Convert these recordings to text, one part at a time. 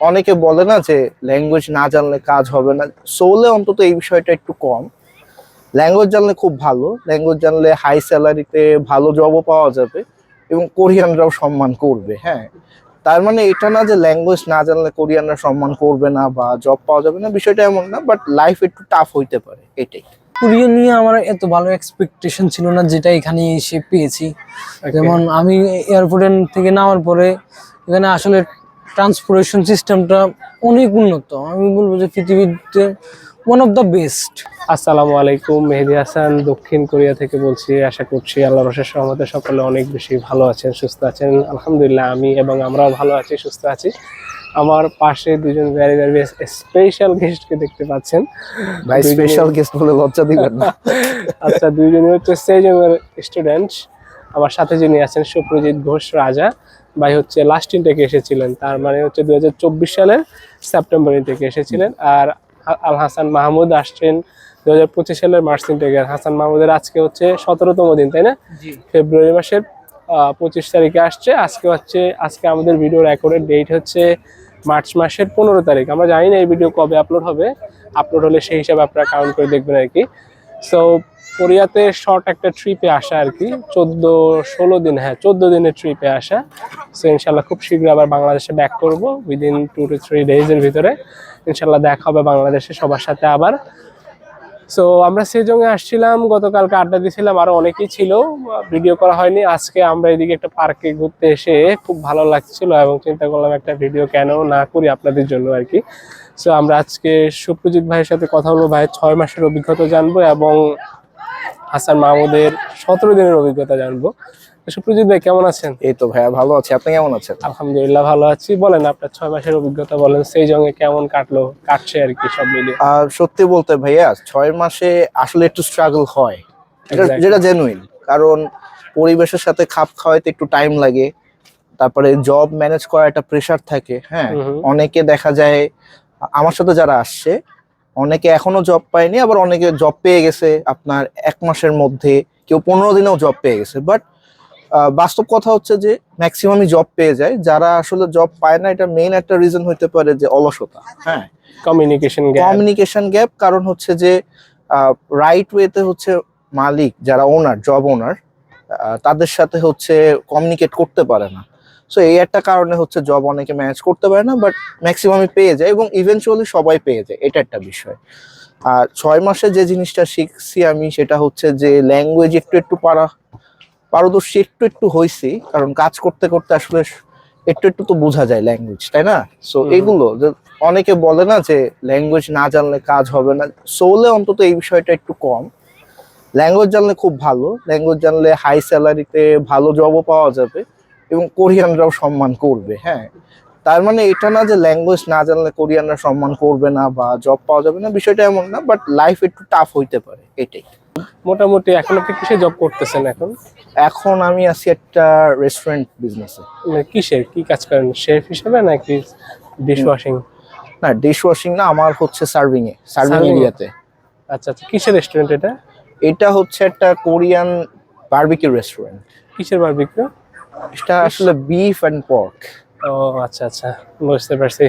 অনেকে বলে না যে ল্যাঙ্গুয়েজ না জানলে কাজ হবে না। সোলে অন্তত এই বিষয়টা একটু কম। ল্যাঙ্গুয়েজ জানলে খুব ভালো। ল্যাঙ্গুয়েজ জানলে হাই স্যালারিতে ভালো জবও পাওয়া যাবে এবং কোরিয়ানরাও সম্মান করবে হ্যাঁ। তার মানে এটা না যে ল্যাঙ্গুয়েজ না জানলে কোরিয়ানরা সম্মান করবে না বা জব পাওয়া যাবে না বিষয়টা এমন না বাট লাইফ একটু টাফ হইতে পারে এটাই। কোরিয়ান নিয়ে আমার এত ভালো এক্সপেকটেশন ছিল না যেটা এখানে এসে পেয়েছি। যেমন আমি এয়ারপোর্ট থেকে নামার পরে এখানে আসলে ট্রান্সপোর্টেশন সিস্টেমটা অনেক উন্নত। আমি বলব যে পৃথিবীতে ওয়ান অফ দ্য বেস্ট আসসালামু আলাইকুম মেহেদি হাসান দক্ষিণ কোরিয়া থেকে বলছি। আশা করছি আল্লাহ রসের সহমতে সকলে অনেক বেশি ভালো আছেন সুস্থ আছেন। আলহামদুলিল্লাহ আমি এবং আমরাও ভালো আছি সুস্থ আছি। আমার পাশে দুজন ভেরি ভেরি স্পেশাল গেস্টকে দেখতে পাচ্ছেন। ভাই স্পেশাল গেস্ট বলে লজ্জা দিবেন না। আচ্ছা দুইজনই হচ্ছে সেজনের স্টুডেন্ট আমার সাথে যিনি আছেন সুপ্রজিৎ ঘোষ রাজা। ভাই হচ্ছে লাস্ট ইনটেকে এসেছিলেন। তার মানে হচ্ছে দু হাজার চব্বিশ সালের সেপ্টেম্বর ইনটেকে এসেছিলেন। আর আল হাসান মাহমুদ আসছেন দু হাজার পঁচিশ সালের মার্চ ইনটেকে হাসান মাহমুদের আজকে হচ্ছে সতেরোতম দিন তাই না? ফেব্রুয়ারি মাসের পঁচিশ তারিখে আসছে। আজকে হচ্ছে আজকে আমাদের ভিডিও রেকর্ডের ডেট হচ্ছে মার্চ মাসের পনেরো তারিখ। আমরা জানি না এই ভিডিও কবে আপলোড হবে। আপলোড হলে সেই হিসাবে আপনারা কাউন্ট করে দেখবেন আর কি। সো কোরিয়াতে শর্ট একটা ট্রিপে আসা আর কি। চোদ্দ, ষোলো দিন হ্যাঁ চোদ্দ দিনের ট্রিপে আসা। সো ইনশাল্লাহ খুব শীঘ্র আবার বাংলাদেশে ব্যাক করব উইদিন টু টু থ্রি ডেজের ভিতরে। ইনশাল্লাহ দেখা হবে বাংলাদেশে সবার সাথে আবার। সো আমরা সেজঙ্গে আসছিলাম, গতকালকে আড্ডা দিয়েছিলাম আরও অনেকেই ছিল। ভিডিও করা হয়নি, আজকে আমরা এদিকে একটা পার্কে ঘুরতে এসে খুব ভালো লাগছিল এবং চিন্তা করলাম একটা ভিডিও কেন না করি আপনাদের জন্য আর কি। সো আমরা আজকে সুপ্রজিৎ ভাইয়ের সাথে কথা বলব, ভাইয়ের ছয় মাসের অভিজ্ঞতা জানব এবং হাসান মাহমুদের সতেরো দিনের অভিজ্ঞতা জানব। সুপ্রজিৎ ভাই কেমন আছেন? এই তো ভাইয়া ভালো আছি। আপনি কেমন আছেন? আলহামদুলিল্লাহ ভালো আছি। বলেন আপনার ছয় মাসের অভিজ্ঞতা বলেন সেই জঙ্গে কেমন কাটলো কাটছে আর কি সব মিলিয়ে? আর সত্যি বলতে ভাইয়া ছয় মাসে আসলে একটু স্ট্রাগল হয়। যেটা জেনুইন কারণ পরিবেশের সাথে খাপ খাওয়াইতে একটু টাইম লাগে। তারপরে জব ম্যানেজ করা একটা প্রেশার থাকে হ্যাঁ। অনেকে দেখা যায় আমার সাথে যারা আসছে অনেকে এখনও জব পায়নি আবার অনেকে জব পেয়ে গেছে আপনার এক মাসের মধ্যে কেউ পনেরো দিনেও জব পেয়ে গেছে। বাট বাস্তব কথা হচ্ছে যে ম্যাক্সিমামই জব পেয়ে যায়। যারা আসলে জব পায় না এটা মেইন একটা রিজন হইতে পারে যে অলসতা। হ্যাঁ। কমিউনিকেশন গ্যাপ কমিউনিকেশন গ্যাপ কারণ হচ্ছে যে রাইট ওয়েতে হচ্ছে মালিক যারা ওনার জব ওনার তাদের সাথে হচ্ছে কমিউনিকেট করতে পারে না। সো এই একটা কারণে হচ্ছে জব অনেকে ম্যানেজ করতে পারে না বাট ম্যাক্সিমামই পেয়ে যায় এবং ইভেনচুয়ালি সবাই পেয়ে যায়। এটা একটা বিষয়। আর ছয় মাসে যে জিনিসটা শিখছি আমি সেটা হচ্ছে যে ল্যাঙ্গুয়েজ একটু একটু পারা পারদর্শী একটু একটু হয়েছি কারণ কাজ করতে করতে আসলে একটু একটু তো বোঝা যায় ল্যাঙ্গুয়েজ তাই না? সো এগুলো অনেকে বলে না যে ল্যাঙ্গুয়েজ না জানলে কাজ হবে না। সোলে অন্তত এই বিষয়টা একটু কম। ল্যাঙ্গুয়েজ জানলে খুব ভালো। ল্যাঙ্গুয়েজ জানলে হাই স্যালারিতে ভালো জবও পাওয়া যাবে। এবং কোরিয়ানরাও সম্মান করবে হ্যাঁ। তার মানে এটা না যে ল্যাঙ্গুয়েজ না জানলে কোরিয়ানরা সম্মান করবে না বা জব পাওয়া যাবে না বিষয়টা এমন না বাট লাইফ একটু টাফ হইতে পারে এটাই। মোটামুটি এখন আপনি কিসে জব করতেছেন এখন? এখন আমি আছি একটা রেস্টুরেন্ট বিজনেসে মানে কিসের? কি কাজ করেন? শেফ হিসেবে নাকি ডিশ ওয়াশিং না ডিশ ওয়াশিং না আমার হচ্ছে সার্ভিং এ সার্ভিং এরিয়াতে আচ্ছা আচ্ছা কিসের রেস্টুরেন্ট এটা? এটা হচ্ছে একটা কোরিয়ান বারবিকিউ রেস্টুরেন্ট কিসের বারবিকিউ এটা আসলে বিফ এন্ড পর্ক ও আচ্ছা আচ্ছা বুঝতে পারছি।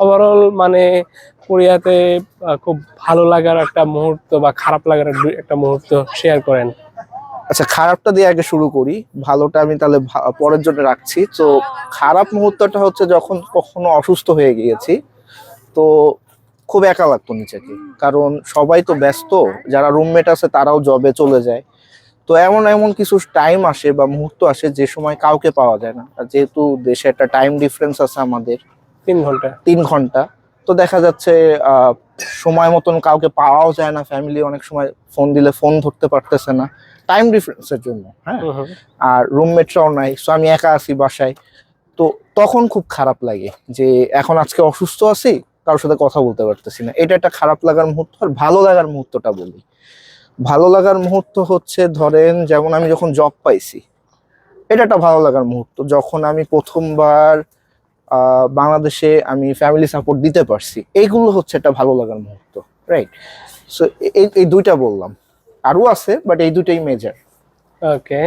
ওভারঅল মানে কোরিয়াতে খুব ভালো লাগার একটা মুহূর্ত বা খারাপ লাগার এক- একটা মুহূর্ত শেয়ার করেন। আচ্ছা খারাপটা দিয়ে আগে শুরু করি। ভালোটা আমি তাহলে পরের জন্য রাখছি। তো খারাপ মুহূর্তটা হচ্ছে যখন কখনো অসুস্থ হয়ে গিয়েছি তো খুব একা লাগতো নিজেকে। কারণ সবাই তো ব্যস্ত যারা রুমমেট আছে তারাও জবে চলে যায়। তো এমন এমন কিছু টাইম আসে বা মুহূর্ত আসে যে সময় কাউকে পাওয়া যায় না। আর যেহেতু দেশে একটা টাইম ডিফারেন্স আছে আমাদের তিন ঘণ্টা। তিন ঘণ্টা তো দেখা যাচ্ছে সময় মতন কাউকে পাওয়াও যায় না। ফ্যামিলি অনেক সময় ফোন দিলে ফোন ধরতে পারতেছে না। টাইম ডিফারেন্সের জন্য হ্যাঁ। আর রুমমেটরাও নাই সো আমি একা আছি বাসায়। তো তখন খুব খারাপ লাগে যে এখন আজকে অসুস্থ আছি কারোর সাথে কথা বলতে পারতেছি না। এটা একটা খারাপ লাগার মুহূর্ত আর ভালো লাগার মুহূর্তটা বলি। ভালো লাগার মুহূর্ত হচ্ছে ধরেন যেমন আমি যখন জব পাইছি এটা একটা ভালো লাগার মুহূর্ত। যখন আমি প্রথমবার বাংলাদেশে আমি ফ্যামিলি সাপোর্ট দিতে পারছি এইগুলো হচ্ছে একটা ভালো লাগার মুহূর্ত রাইট সো এই এই দুইটা বললাম। আরও আছে বাট এই দুইটাই মেজার ওকে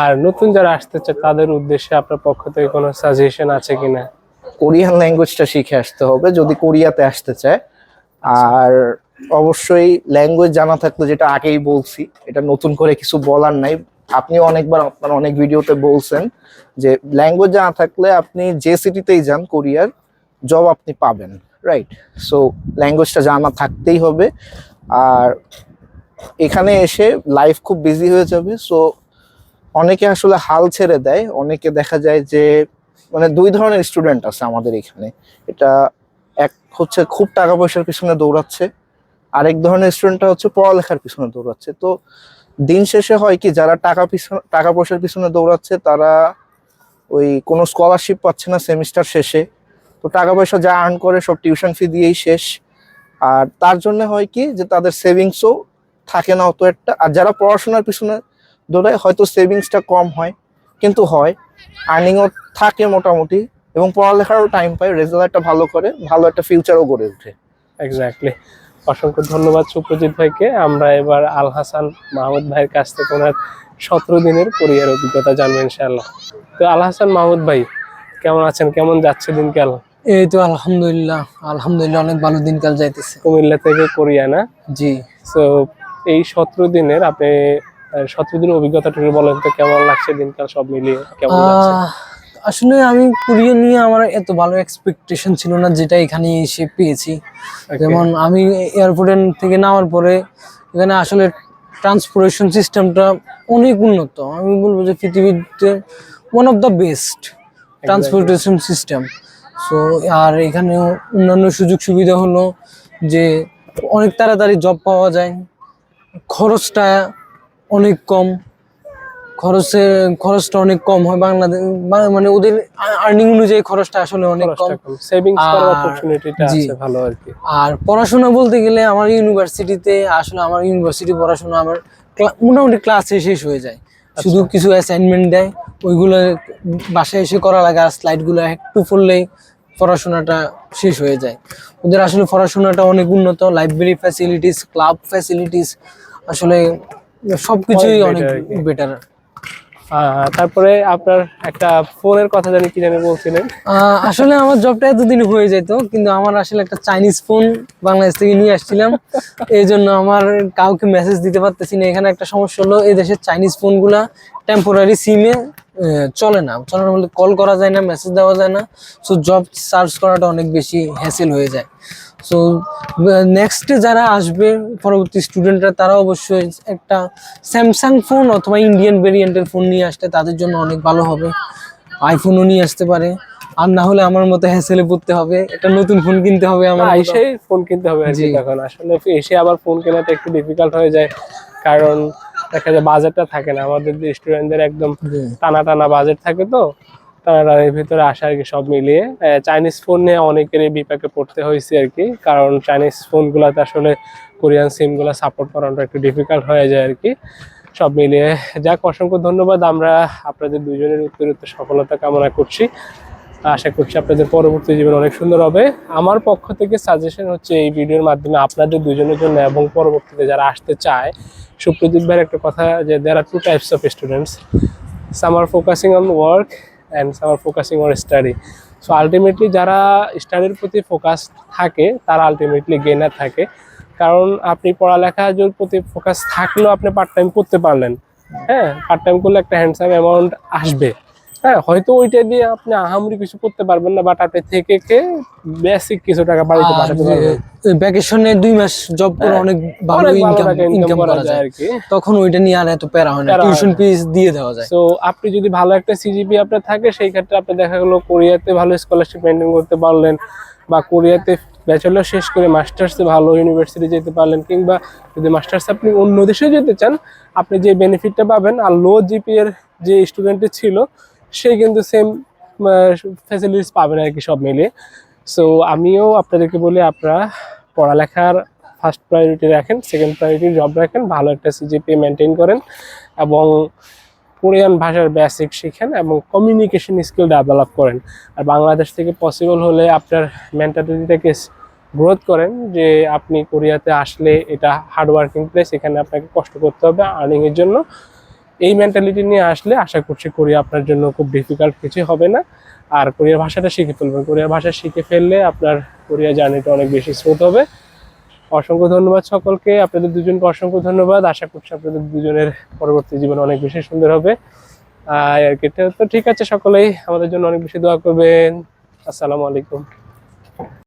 আর নতুন যারা আসতে চায় তাদের উদ্দেশ্যে আপনার পক্ষ থেকে কোনো সাজেশন আছে কিনা? কোরিয়ান ল্যাঙ্গুয়েজটা শিখে আসতে হবে যদি কোরিয়াতে আসতে চায়। আর অবশ্যই ল্যাঙ্গুয়েজ জানা থাকলে যেটা আগেই বলছি, এটা নতুন করে কিছু বলার নাই। আপনি অনেকবার আপনার অনেক ভিডিওতে বলছেন যে ল্যাঙ্গুয়েজ জানা থাকলে আপনি যে সিটিতেই যান কোরিয়ার জব আপনি পাবেন রাইট সো ল্যাঙ্গুয়েজটা জানা থাকতেই হবে। আর এখানে এসে লাইফ খুব বিজি হয়ে যাবে। সো অনেকে আসলে হাল ছেড়ে দেয়। অনেকে দেখা যায় যে মানে দুই ধরনের স্টুডেন্ট আছে আমাদের এখানে। এটা এক হচ্ছে খুব টাকা পয়সার পিছনে দৌড়াচ্ছে আরেক ধরনের স্টুডেন্টটা হচ্ছে পড়ালেখার পিছনে দৌড়াচ্ছে। তো দিন শেষে হয় কি, যারা টাকা পিছনে, টাকা পয়সার পিছনে দৌড়াচ্ছে, তারা ওই কোনো স্কলারশিপ পাচ্ছে না সেমিস্টার শেষে। তো টাকা পয়সা যা আর্ন করে, সব টিউশন ফি দিয়েই শেষ। আর তার জন্য হয় কি, যে তাদের সেভিংসও থাকে না অত একটা। আর যারা পড়াশোনার পিছনে দৌড়ায়, হয়তো সেভিংসটা কম হয়, কিন্তু হয়। আর্নিংও থাকে মোটামুটি, এবং পড়ালেখারও টাইম পায় রেজাল্টটা ভালো করে, ভালো একটা ফিউচারও গড়ে ওঠে। এক্স্যাক্টলি অসংখ্য ধন্যবাদ সুপ্রজিৎ ভাইকে। আমরা এবার আল হাসান মাহমুদ ভাইয়ের কাছ থেকে ওনার সতেরো দিনের কোরিয়ার অভিজ্ঞতা জানব ইনশাআল্লাহ। তো আল হাসান মাহমুদ ভাই কেমন আছেন? কেমন যাচ্ছে দিনকাল? এই তো আলহামদুলিল্লাহ আলহামদুলিল্লাহ অনেক ভালো দিনকাল যাইতেছে। কুমিল্লা থেকে কোরিয়া না? জি। তো এই সতেরো দিনের আপনি সতেরো দিনের অভিজ্ঞতাটা বলেন তো কেমন লাগছে দিনকাল সব মিলিয়ে? কেমন লাগছে আসলে আমি কোরিয়া নিয়ে আমার এত ভালো এক্সপেকটেশন ছিল না যেটা এখানে এসে পেয়েছি। যেমন আমি এয়ারপোর্ট থেকে নামার পরে এখানে আসলে ট্রান্সপোর্টেশন সিস্টেমটা অনেক উন্নত। আমি বলব যে পৃথিবীতে one of the best transportation system so আর এখানে অন্যান্য সুযোগ সুবিধা হলো যে অনেক তাড়াতাড়ি জব পাওয়া যায় খরচটা অনেক কম। খরচে খরচটা অনেক কম হয় বাংলাদেশ মানে ওদের আর্নিং অনুযায়ী খরচটা আসলে অনেক কম। সেভিংস করার অপরচুনিটিটা আছে ভালো আর কি। আর পড়াশোনা বলতে গেলে আমার ইউনিভার্সিটিতে আসলে আমার ইউনিভার্সিটি পড়াশোনা আমার মোটামুটি ক্লাসে শেষ হয়ে যায়। শুধু কিছু অ্যাসাইনমেন্ট দেয় ওইগুলো বাসায় এসে করা লাগে আর স্লাইডগুলো একটু পড়লেই পড়াশোনাটা শেষ হয়ে যায়। ওদের আসলে পড়াশোনাটা অনেক উন্নত লাইব্রেরি ফ্যাসিলিটিস ক্লাব ফ্যাসিলিটিস আসলে সবকিছুই অনেক। বেটার তারপরে আপনার একটা ফোনের কথা জানি কি জানি বলছিলেন। আসলে আমার জবটা এতদিন হয়ে যেত, কিন্তু আমার আসলে একটা চাইনিজ ফোন বাংলাদেশ থেকে নিয়ে আসছিলাম। এই জন্য আমার কাউকে মেসেজ দিতে পারতেছি না। এখানে একটা সমস্যা হলো, এই দেশের চাইনিজ ফোনগুলা টেম্পোরারি সিমে চলে না চলে না। বলতে কল করা যায় না মেসেজ দেওয়া যায় না। সো জব সার্চ করাটা অনেক বেশি হ্যাসেল হয়ে যায়। সো নেক্সটে যারা আসবে পরবর্তী স্টুডেন্টরা তারা অবশ্যই একটা স্যামসাং ফোন অথবা ইন্ডিয়ান ভেরিয়েন্টের ফোন নিয়ে আসলে তাদের জন্য অনেক ভালো হবে। আইফোনও নিয়ে আসতে পারে। আর না হলে আমার মতো হ্যাসেলে পড়তে হবে। একটা নতুন ফোন কিনতে হবে আমার। এসে ফোন কিনতে হবে আর কি জি। তখন আসলে এসে আবার ফোন কেনাটা একটু ডিফিকাল্ট হয়ে যায়। কারণ দেখা যায় বাজেটটা থাকে না। আমাদের স্টুডেন্টদের একদম টানা টানা বাজেট থাকে তো। টানা টানার ভিতরে আসা আর কি সব মিলিয়ে। চাইনিজ ফোন নিয়ে অনেকেরই বিপাকে পড়তে হয়েছে আর কি, কারণ চাইনিজ ফোনগুলোতে আসলে কোরিয়ান সিমগুলো সাপোর্ট করানোটা একটু ডিফিকাল্ট হয়ে যায় আর কি। সব মিলিয়ে যাক, অসংখ্য ধন্যবাদ। আমরা আপনাদের দুজনের উত্তর উত্তর সফলতা কামনা করছি। আশা করছি আপনাদের পরবর্তী জীবন অনেক সুন্দর হবে। আমার পক্ষ থেকে সাজেশন হচ্ছে এই ভিডিওর মাধ্যমে আপনাদের দুজনের জন্য এবং পরবর্তীতে যারা আসতে চায়, সুপ্রদীপ ভাইয়ের একটা কথা যে there are two types of students some are focusing on work and some are focusing or study so ultimately যারা স্টাডির প্রতি ফোকাস থাকে, তারা আলটিমেটলি গেনার থাকে। কারণ আপনি পড়ালেখার প্রতি ফোকাস থাকলেও আপনি পার্ট টাইম করতে পারলেন। হ্যাঁ পার্ট টাইম করলে একটা হ্যান্ডসাম অ্যামাউন্ট আসবে। হ্যাঁ হয়তো ওইটা দিয়ে আপনি আহামরি কিছু করতে পারবেন না বাট আপনি থেকে কে বেসিক কিছু টাকা বাড়িতে পাঠাতে পারবেন। ভ্যাকেশনে দুই মাস জব করে হ্যাঁ, অনেক ভালো ইনকাম ইনকাম করা যায়। আর কি। তখন ওইটা নিয়ে আর এত প্যারা হয় না। টিউশন ফিস দিয়ে দেওয়া যায়। সো আপনি যদি ভালো একটা সিজিপি আপনার থাকে সেই ক্ষেত্রে আপনি দেখা গেলো কোরিয়াতে ভালো স্কলারশিপ মেনটেন করতে পারলেন বা কোরিয়াতে ব্যাচেলর শেষ করে মাস্টার্সে ভালো ইউনিভার্সিটি যেতে পারলেন কিংবা যদি মাস্টার্স আপনি অন্য দেশে যেতে চান আপনি যে বেনিফিটটা পাবেন আর লো জিপি এর যে স্টুডেন্টের ছিল সে কিন্তু সেম ফ্যাসিলিটিস পাবেন আর কি সব মিলিয়ে। সো আমিও আপনাদেরকে বলি, আপনারা পড়ালেখার ফার্স্ট প্রায়োরিটি রাখেন সেকেন্ড প্রায়োরিটি জব রাখেন, ভালো একটা সিজিপি মেনটেন করেন এবং কোরিয়ান ভাষার বেসিক শিখেন এবং কমিউনিকেশন স্কিল ডেভেলপ করেন। আর বাংলাদেশ থেকে পসিবল হলে আপনার মেন্টালিটিটাকে গ্রোথ করেন, যে আপনি কোরিয়াতে আসলে এটা হার্ডওয়ার্কিং প্লেস এখানে আপনাকে কষ্ট করতে হবে আর্নিংয়ের জন্য। এই মেন্টালিটি নিয়ে আসলে আশা করছি কোরিয়া আপনার জন্য খুব ডিফিকাল্ট কিছু হবে না। আর কোরিয়ার ভাষাটা শিখে ফেলবেন। কোরিয়ার ভাষা শিখে ফেললে আপনার কোরিয়া জার্নিটা অনেক বেশি স্মুথ হবে। অসংখ্য ধন্যবাদ সকলকে। আপনাদের দুজনকে অসংখ্য ধন্যবাদ। আশা করছি আপনাদের দুজনের পরবর্তী জীবন অনেক বেশি সুন্দর হবে। আর তো ঠিক আছে সকলেই। আমাদের জন্য অনেক বেশি দোয়া করবেন। আসসালামু আলাইকুম।